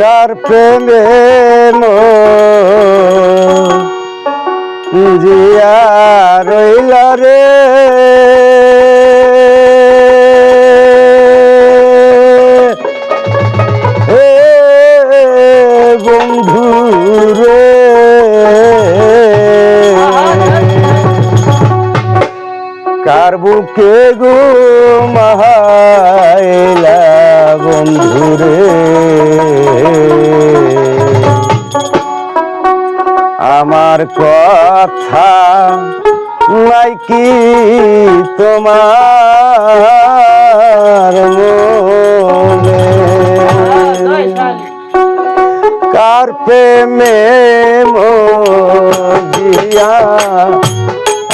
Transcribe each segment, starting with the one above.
কার প্রেমে জিয়া রইল রে। বন্ধু রে কার বুকে গো মাহাইলা বন্ধু রে আমার কথা নাই কি তোমার মনে? কার প্রেমে মজিয়া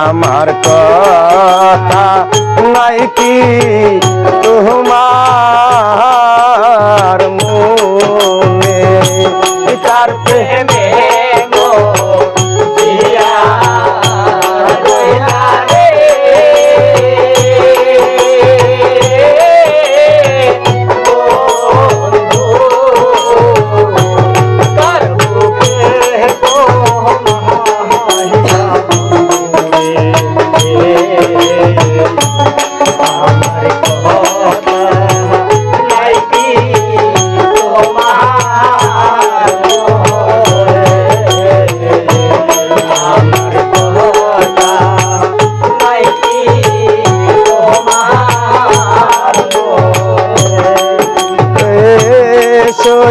আমার কথা নাই কি তোমার মনে? তার প্রেমে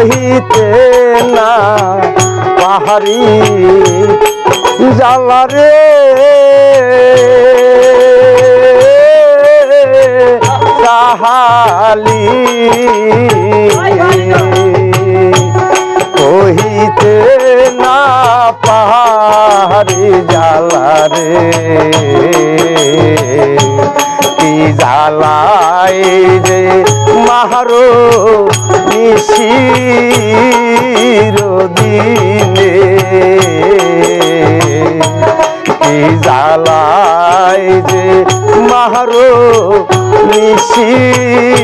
সহিতে না, পাহাড়ি জ্বালা রে। সাহালি কহিতে না, পাহাড়ি জ্বালা রে। কি জ্বালাই রে মাহারো নিশির দিনে কি জালাই যে মাহারো নিশির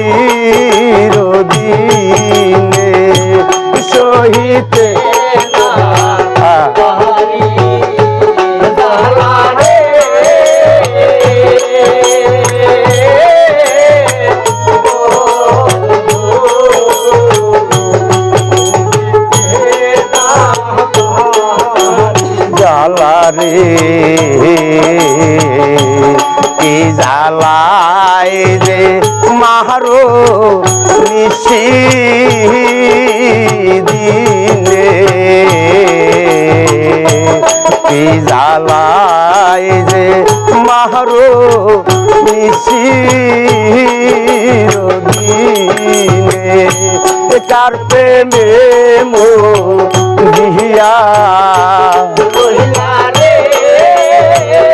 কি জ্বালাই যে মাহারো নিশি দিনে? কি জ্বালাই যে মাহারো নিশি দিনে? কার প্রেমে মো দিহিয়া হ্যাঁ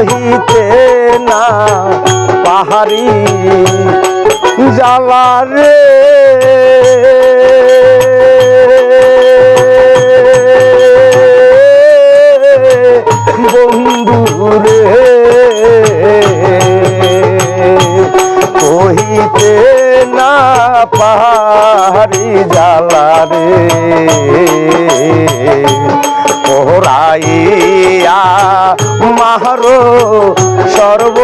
সহিতে না পাহাড়ি বন্ধু রে কহিতে না পাহাড়ি জ্বালা রে। পোহরাইয়া মাহারো সর্ব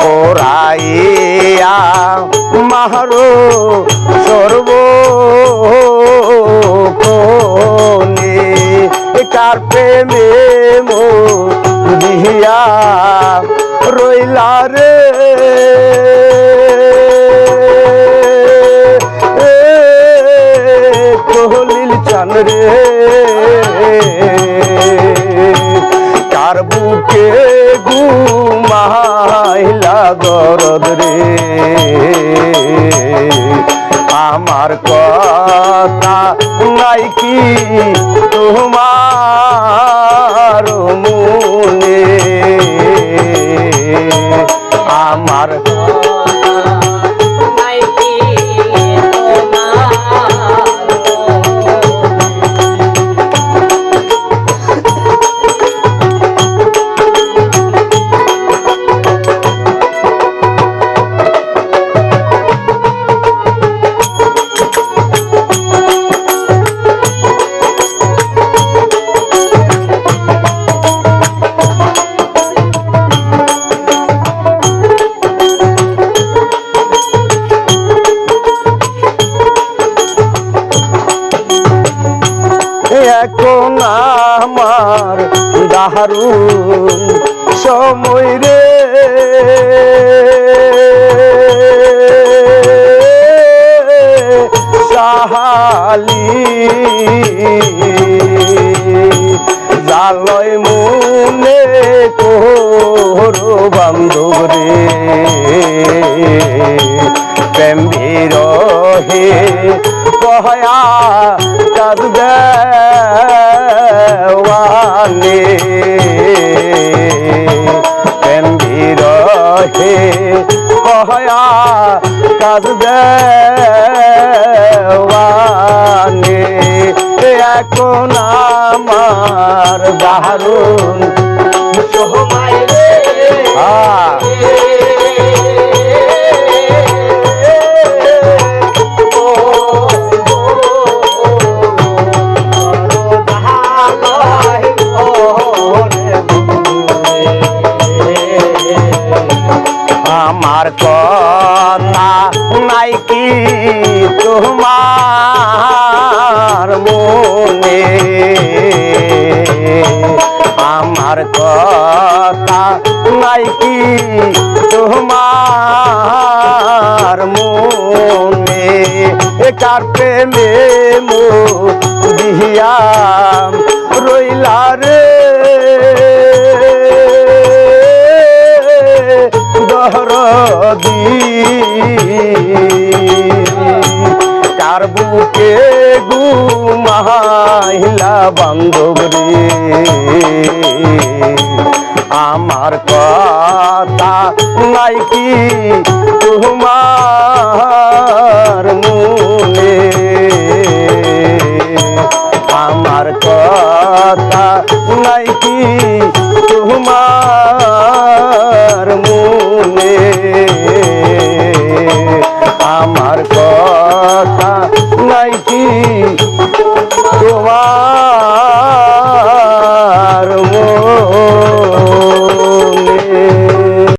পোহরাইয়া মাহারো সর্ব খনে কার প্রেমে মো দিহিয়া রইলা রে? কোহলিল চান রে। কার বুকে ঘুমাইলা গরদ রে? আমার কথা নাই কি তোমার মনে? আমার দারুণ সময় রে। সাহালি জালয় মনে কোহরো বান্ধব রে। প্রেম বিরহে কহয়া কাদ দেওয়ানে কহয়া কাজ দেওয়ানে। এখন আমার দারুণ মনে। আমার কথা নাই কি তোমার মনে? কার প্রেমে মো দিহিয়া রইলা রে। দহরদি কার বুকে গুমাহিলা বান্ধব আমার কথা নাই কি তোমার